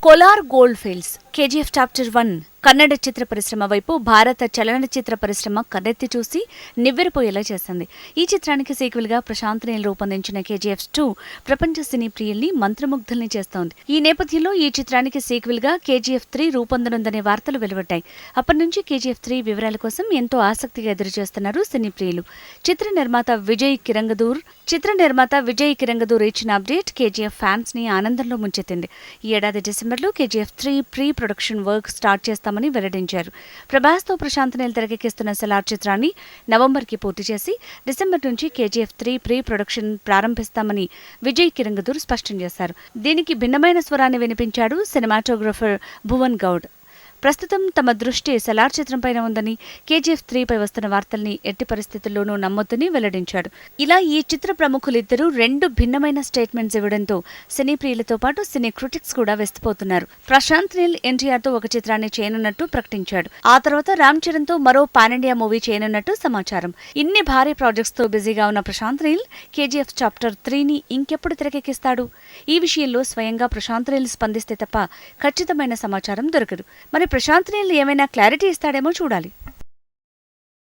Kolar Goldfields KGF chapter one Kannada చిత్ర పరిశ్రమ వైపు భారత చలనచిత్ర పరిశ్రమ కన్నెత్తి చూసి నివ్వెరపోయేలా చేసింది. ఈ చిత్రానికి సీక్వెల్గా ప్రశాంత్ నీల్ రూపొందించిన కేజీఎఫ్ టూ ప్రపంచ సినీ ప్రియుల్ని మంత్రముగ్ధుల్ని చేస్తోంది. ఈ నేపథ్యంలో ఈ చిత్రానికి సీక్వెల్గా కేజీఎఫ్ త్రీ రూపొందనుందనే వార్తలు వెలువడ్డాయి. అప్పటి నుంచి కేజీఎఫ్ త్రీ వివరాల కోసం ఎంతో ఆసక్తిగా ఎదురుచూస్తున్నారు సినీ ప్రియులు. చిత్ర నిర్మాత విజయ్ కిరంగదూర్ చిత్ర నిర్మాత విజయ్ కిరంగదూర్ ఇచ్చిన అప్డేట్ కేజీఎఫ్ ఫ్యాన్స్ని ఆనందంలో ముంచెత్తింది. ఈ ఏడాది డిసెంబర్లో KGF three pre production work start చేస్తామని వెల్లడించారు. ప్రభాస్తో ప్రశాంత్ నెల తెరకెక్కిస్తున్న సెలార్ చిత్రాన్ని నవంబర్కి పూర్తి చేసి డిసెంబర్ నుంచి కేజీఎఫ్ త్రీ ప్రీ ప్రొడక్షన్ ప్రారంభిస్తామని విజయ్ కిరంగదూర్ స్పష్టం చేశారు. దీనికి భిన్నమైన స్వరాన్ని వినిపించాడు సినిమాటోగ్రఫర్ భువన్ గౌడ్. ప్రస్తుతం తమ దృష్టి సెలార్ చిత్రంపైన ఉందని కేజీఎఫ్ త్రీపై వస్తున్న వార్తల్ని ఎట్టి పరిస్థితుల్లోనూ నమ్మొద్దని వెల్లడించాడు ఇలా ఈ చిత్ర ప్రముఖులిద్దరూ రెండు భిన్నమైన స్టేట్మెంట్స్ ఇవ్వడంతో సినీ ప్రియులతో పాటు సినీ క్రిటిక్స్ కూడా వెస్తుపోతున్నారు ప్రశాంత్ నీల్ ఎన్టీఆర్తో ఒక చిత్రాన్ని చేయనున్నట్టు ప్రకటించాడు. ఆ తర్వాత రామ్ చరణ్తో మరో పాన్ ఇండియా మూవీ చేయనున్నట్టు సమాచారం. ఇన్ని భారీ ప్రాజెక్ట్స్తో బిజీగా ఉన్న ప్రశాంత్ నీల్ కేజీఎఫ్ చాప్టర్ త్రీని ఇంకెప్పుడు తెరకెక్కిస్తాడు? ఈ విషయంలో స్వయంగా ప్రశాంత్ నీల్ స్పందిస్తే తప్ప ఖచ్చితమైన సమాచారం దొరకదు. మరి ప్రశాంత్ నీళ్ళు ఏమైనా క్లారిటీ ఇస్తాడేమో చూడాలి.